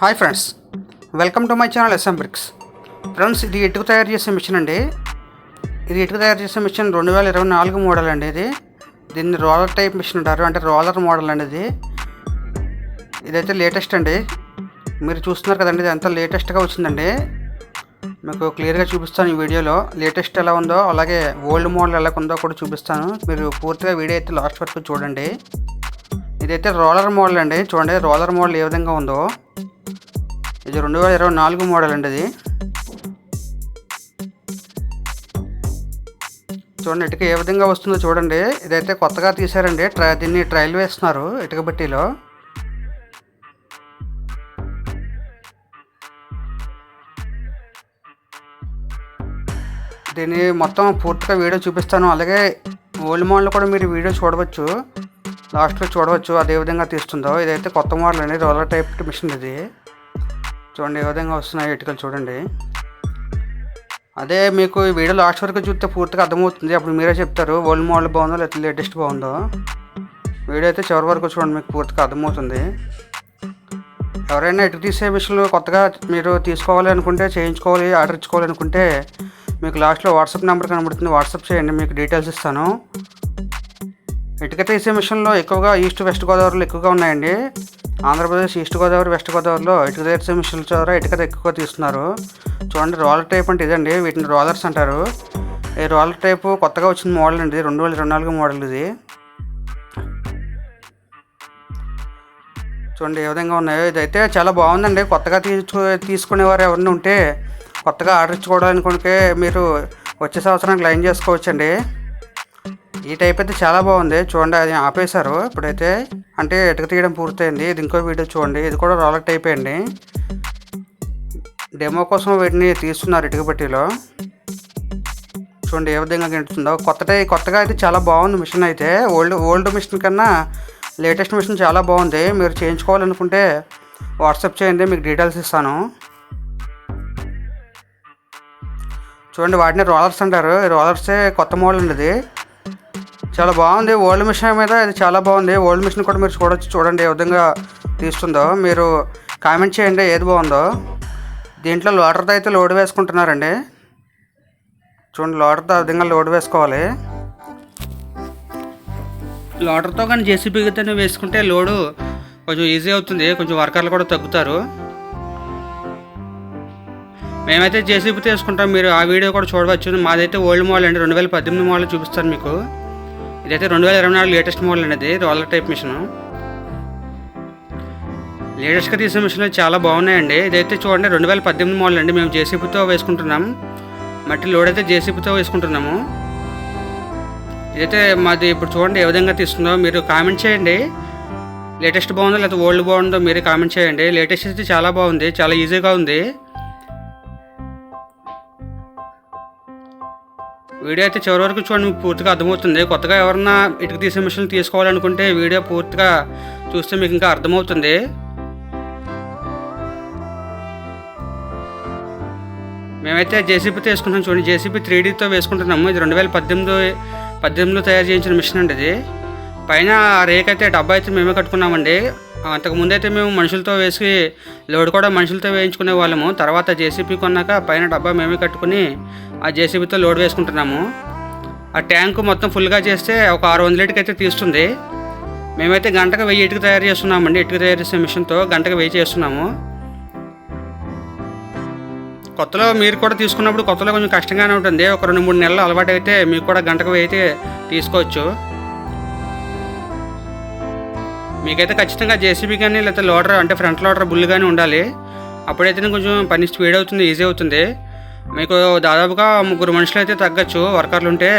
Hi friends welcome to my channel S M bricks friends ఇది ఇటుక తయారు చేసే మిషన్ అండి? ఇది ఇటుక తయారు చేసే మిషన్ రెండు వేల ఇరవై నాలుగు మోడల్ అండి ఇది. దీన్ని రోలర్ టైప్ మిషన్ అంటారు అంటే రోలర్ మోడల్ అండి ఇది. ఇదైతే లేటెస్ట్ అండి. మీరు చూస్తున్నారు కదండి ఇది అంతా లేటెస్ట్గా వచ్చిందండి. మీకు క్లియర్గా చూపిస్తాను ఈ వీడియోలో. లేటెస్ట్ ఎలా ఉందో అలాగే ఓల్డ్ మోడల్ ఎలా ఉందో కూడా చూపిస్తాను. మీరు పూర్తిగా వీడియో అయితే లాస్ట్ వరకు చూడండి. ఇదైతే రోలర్ మోడల్ అండి. చూడండి రోలర్ మోడల్ ఏ విధంగా ఉందో. ఇది రెండు వేల ఇరవై నాలుగు మోడల్ అండి ఇది. చూడండి ఇటుక ఏ విధంగా వస్తుందో చూడండి. ఇదైతే కొత్తగా తీశారండి. ట్రై దీన్ని ట్రయల్ వేస్తున్నారు ఇటుక బట్టీలో. దీన్ని మొత్తం పూర్తిగా వీడియో చూపిస్తాను. అలాగే ఓల్డ్ మోడల్ కూడా మీరు వీడియో చూడవచ్చు. లాస్ట్లో చూడవచ్చు అదే విధంగా తీస్తుందో. ఇదైతే కొత్త మోడల్ అండి. రోలర్ టైప్ మిషన్ ఇది. చూడండి ఏ విధంగా వస్తున్నాయి ఇటుకలు చూడండి. అదే మీకు ఈ వీడియో లాస్ట్ వరకు చూస్తే పూర్తిగా అర్థమవుతుంది. అప్పుడు మీరే చెప్తారు ఓల్డ్ మోడల్ బాగుందో లేకపోతే లేటెస్ట్ బాగుందో. వీడియో అయితే చివరి వరకు చూడండి మీకు పూర్తిగా అర్థమవుతుంది. ఎవరైనా ఇటు తీసే విషయంలో కొత్తగా మీరు తీసుకోవాలి అనుకుంటే చేయించుకోవాలి ఆర్డర్ ఇచ్చుకోవాలి అనుకుంటే మీకు లాస్ట్లో వాట్సాప్ నెంబర్ కనబడుతుంది. వాట్సాప్ చేయండి మీకు డీటెయిల్స్ ఇస్తాను. ఇటుక తీసే మిషన్లో ఎక్కువగా ఈస్ట్ వెస్ట్ గోదావరిలో ఎక్కువగా ఉన్నాయండి. ఆంధ్రప్రదేశ్ ఈస్ట్ గోదావరి వెస్ట్ గోదావరిలో ఇటుక తీర్చే మిషన్ల ద్వారా ఇటుక ఎక్కువ తీస్తున్నారు. చూడండి రోలర్ టైప్ అంటే ఇదండి వీటిని రోలర్స్ అంటారు. ఈ రోలర్ టైప్ కొత్తగా వచ్చిన మోడల్ అండి రెండు వేల ఇరవై నాలుగు మోడల్ ఇది. చూడండి ఏ విధంగా ఉన్నాయో ఇదైతే చాలా బాగుందండి. కొత్తగా తీసుకు తీసుకునేవారు ఎవరిని ఉంటే కొత్తగా ఆర్డర్ ఇచ్చుకోవడానికి మీరు వచ్చే సంవత్సరానికి లైన్ చేసుకోవచ్చండి. ఈ టైప్ అయితే చాలా బాగుంది. చూడండి అది ఆపేశారు. ఇప్పుడైతే అంటే ఇటుక తీయడం పూర్తయింది. ఇది ఇంకో వీడియో చూడండి. ఇది కూడా రోలర్ టైప్ డెమో కోసం వీటిని తీస్తున్నారు ఇటుకబట్టీలో. చూడండి ఏ విధంగా గెంటుతుందో. కొత్తటై కొత్తగా అయితే చాలా బాగుంది మిషన్ అయితే. ఓల్డ్ ఓల్డ్ మిషన్ కన్నా లేటెస్ట్ మిషన్ చాలా బాగుంది. మీరు చేయించుకోవాలనుకుంటే వాట్సాప్ చేయండి. మీకు డీటెయిల్స్ ఇస్తాను. చూడండి వాటిని రోలర్స్ అంటారు. ఈ రోలర్సే కొత్త మోడల్ అండి ఇది. చాలా బాగుంది. ఓల్డ్ మిషన్ మీద ఇది చాలా బాగుంది. ఓల్డ్ మిషన్ కూడా మీరు చూడొచ్చు. చూడండి ఏ విధంగా తీస్తుందో. మీరు కామెంట్ చేయండి ఏది బాగుందో. దీంట్లో లోడర్తో అయితే లోడ్ వేసుకుంటున్నారండి. చూడండి లోటర్తో ఆ విధంగా లోడ్ వేసుకోవాలి. లోటర్తో కానీ జేసీబీతో వేసుకుంటే లోడు కొంచెం ఈజీ అవుతుంది. కొంచెం వర్కర్లు కూడా తగ్గుతారు. మేమైతే జేసీబీ వేసుకుంటాం. మీరు ఆ వీడియో కూడా చూడవచ్చు. మాదైతే ఓల్డ్ మోడల్ అండి. రెండు వేల పద్దెనిమిది మోడల్ చూపిస్తాను మీకు. ఇదైతే రెండు వేల ఇరవై నాలుగు లేటెస్ట్ మోడల్ అనేది రోలర్ టైప్ మిషన్ లేటెస్ట్గా తీసిన మిషన్లు చాలా బాగున్నాయండి. ఇదైతే చూడండి రెండు వేల పద్దెనిమిది మోడల్ అండి. మేము జేసీబీతో వేసుకుంటున్నాం. మట్టి లోడ్ అయితే జేసీబీతో వేసుకుంటున్నాము. ఇదైతే మాది ఇప్పుడు చూడండి ఏ విధంగా తీస్తుందో మీరు కామెంట్ చేయండి. లేటెస్ట్ బాగుందో లేకపోతే ఓల్డ్ బాగుందో మీరు కామెంట్ చేయండి. లేటెస్ట్ అయితే చాలా బాగుంది చాలా ఈజీగా ఉంది. వీడియో అయితే చివరి వరకు చూడండి మీకు పూర్తిగా అర్థమవుతుంది. కొత్తగా ఎవరన్నా ఇటుక తీసే మిషన్లు తీసుకోవాలనుకుంటే వీడియో పూర్తిగా చూస్తే మీకు ఇంకా అర్థమవుతుంది. మేమైతే జేసీబీ తీసుకుంటాం చూడండి. జేసీబీ త్రీ డీతో వేసుకుంటున్నాము. ఇది రెండు వేల పద్దెనిమిది పద్దెనిమిదిలో తయారు చేయించిన మిషన్ అండి ఇది. పైన రేక్ అయితే డబ్బా అయితే మేమే కట్టుకున్నామండి. అంతకుముందైతే అయితే మేము మనుషులతో వేసి లోడ్ కూడా మనుషులతో వేయించుకునే వాళ్ళము. తర్వాత జేసీబీ కొన్నాక పైన డబ్బా మేమే కట్టుకుని ఆ జేసీబీతో లోడ్ వేసుకుంటున్నాము. ఆ ట్యాంక్ మొత్తం ఫుల్గా చేస్తే ఒక ఆరు వందల ఇటుక అయితే తీస్తుంది. మేమైతే గంటకు వెయ్యి ఇటుక తయారు చేస్తున్నామండి. ఇటుక తయారు చేసే మిషన్తో గంటకు వెయ్యి చేస్తున్నాము. కొత్తలో మీరు కూడా తీసుకున్నప్పుడు కొత్తలో కొంచెం కష్టంగానే ఉంటుంది. ఒక రెండు మూడు నెలలు అలవాటు అయితే మీకు కూడా గంటకు వెయ్యి అయితే తీసుకోవచ్చు. మీకైతే ఖచ్చితంగా జేసీబీ కానీ లేకపోతే లోడర్ అంటే ఫ్రంట్ లోడర్ బుల్ కానీ ఉండాలి. అప్పుడైతే కొంచెం పని స్పీడ్ అవుతుంది ఈజీ అవుతుంది. మీకు దాదాపుగా ముగ్గురు మనుషులు అయితే తగ్గచ్చు వర్కర్లు ఉంటే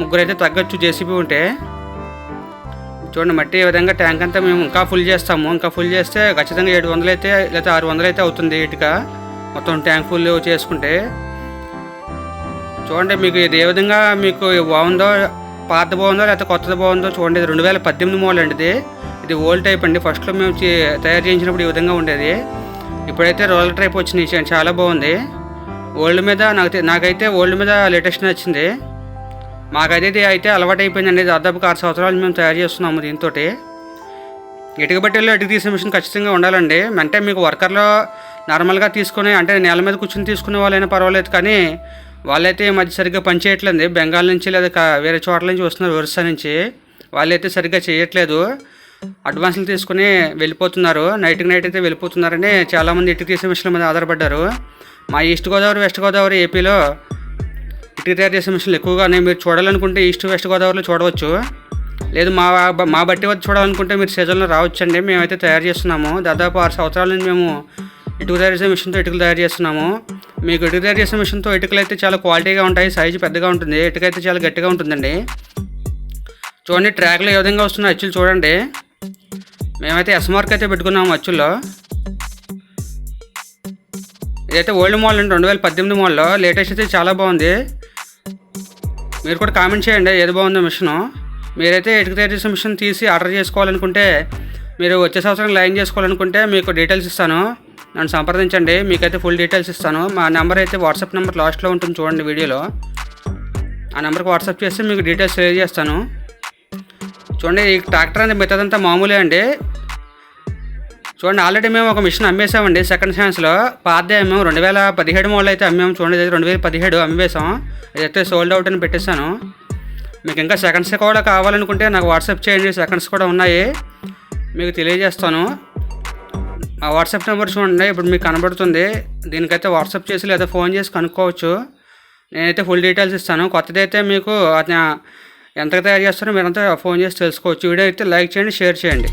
ముగ్గురు అయితే తగ్గచ్చు జేసీబీ ఉంటే. చూడండి మట్టి ఈ విధంగా ట్యాంక్ అంతా మేము ఇంకా ఫుల్ చేస్తాము. ఇంకా ఫుల్ చేస్తే ఖచ్చితంగా ఏడు వందలు అయితే లేకపోతే ఆరు వందలు అయితే అవుతుంది ఇటుక మొత్తం ట్యాంక్ ఫుల్ చేసుకుంటే. చూడండి మీకు ఇది ఏ విధంగా మీకు బాగుందో పాత బాగుందో లేకపోతే కొత్తది బాగుందో చూడండి. ఇది రెండు వేల పద్దెనిమిది మోడల్ అండి ఇది. ఇది ఓల్డ్ టైప్ అండి. ఫస్ట్లో మేము తయారు చేయించినప్పుడు ఈ విధంగా ఉండేది. ఇప్పుడైతే రోలర్ టైప్ వచ్చినాయి చాలా బాగుంది. ఓల్డ్ మీద నాకు నాకైతే ఓల్డ్ మీద లేటెస్ట్ నచ్చింది. మాకైతే ఇది అయితే అలవాటు అయిపోయిందండి దాదాపుగా ఆరు సంవత్సరాలు మేము తయారు చేస్తున్నాము దీంతో ఇటుక బట్టెల్లో ఇటుక తీసే మిషన్ ఖచ్చితంగా ఉండాలండి. అంటే మీకు వర్కర్లో నార్మల్గా తీసుకుని అంటే నేల మీద కూర్చొని తీసుకునే వాళ్ళైనా పర్వాలేదు. కానీ వాళ్ళైతే ఈ మధ్య సరిగ్గా పనిచేయట్లేదు బెంగాల్ నుంచి లేదా వేరే చోట్ల నుంచి వస్తున్నారు ఒరిస్సా నుంచి. వాళ్ళైతే సరిగ్గా చేయట్లేదు. అడ్వాన్స్లు తీసుకుని వెళ్ళిపోతున్నారు. నైట్కి నైట్ అయితే వెళ్ళిపోతున్నారని చాలామంది ఇటుక తీసే మిషన్ల మీద ఆధారపడ్డారు. మా ఈస్ట్ గోదావరి వెస్ట్ గోదావరి ఏపీలో ఇటుక తయారు చేసే మిషన్లు ఎక్కువగానే మీరు చూడాలనుకుంటే ఈస్ట్ వెస్ట్ గోదావరిలో చూడవచ్చు. లేదు మా మా బట్టి వద్ద చూడాలనుకుంటే మీరు సీజన్లో రావచ్చండి. మేమైతే తయారు చేస్తున్నాము. దాదాపు ఆరు సంవత్సరాల నుంచి మేము ఇటుక తయారు చేసే మిషన్తో ఇటుకలు తయారు చేస్తున్నాము. మీకు ఇటుక తయారు చేసే మిషన్తో ఇటుకలు అయితే చాలా క్వాలిటీగా ఉంటాయి. సైజు పెద్దగా ఉంటుంది. ఇటుక అయితే చాలా గట్టిగా ఉంటుందండి. చూడండి ట్రాక్లో ఏ విధంగా వస్తున్నాయి అచ్చులు చూడండి. మేమైతే ఎస్ మార్క్ అయితే పెట్టుకున్నాము అచ్చుల్లో ఇదైతే ఓల్డ్ మోడల్ అండి రెండు వేల పద్దెనిమిది మోడల్లో లేటెస్ట్ అయితే చాలా బాగుంది. మీరు కూడా కామెంట్ చేయండి ఏది బాగుందో మిషన్. మీరైతే ఇటుక తయారు చేసే మిషన్ తీసి ఆర్డర్ చేసుకోవాలనుకుంటే మీరు వచ్చే సంవత్సరం లైన్ చేసుకోవాలనుకుంటే మీకు డీటెయిల్స్ ఇస్తాను. నన్ను సంప్రదించండి మీకైతే ఫుల్ డీటెయిల్స్ ఇస్తాను. మా నెంబర్ అయితే వాట్సాప్ నెంబర్ లాస్ట్లో ఉంటుంది చూడండి వీడియోలో. ఆ నెంబర్కి వాట్సాప్ చేస్తే మీకు డీటెయిల్స్ షేర్ చేస్తాను చూడండి ఈ ట్రాక్టర్ అనేది మిగతాదంతా మామూలే అండి. చూడండి ఆల్రెడీ మేము ఒక మిషన్ అమ్మేసామండి సెకండ్ హ్యాండ్స్లో పాతదే అమ్మాము రెండు వేల పదిహేడు మోడల్ అయితే అమ్మాము చూడండి ఇది రెండు వేల పదిహేడు అమ్మేసాం ఇదైతే సోల్డ్ అవుట్ అని పెట్టేశాను. మీకు ఇంకా సెకండ్స్ కూడా కావాలనుకుంటే నాకు వాట్సాప్ చేయండి. సెకండ్స్ కూడా ఉన్నాయి. మీకు తెలియజేస్తాను. ఆ వాట్సాప్ నెంబర్ చూడండి ఇప్పుడు మీకు కనబడుతుంది. దీనికైతే వాట్సాప్ చేసి లేదా ఫోన్ చేసి కనుక్కోవచ్చు. నేనైతే ఫుల్ డీటెయిల్స్ ఇస్తాను. కొత్తది అయితే మీకు అతని ఎంతకు తయారు చేస్తారో మీరంతా ఫోన్ చేసి తెలుసుకోవచ్చు. వీడియో అయితే లైక్ చేయండి షేర్ చేయండి.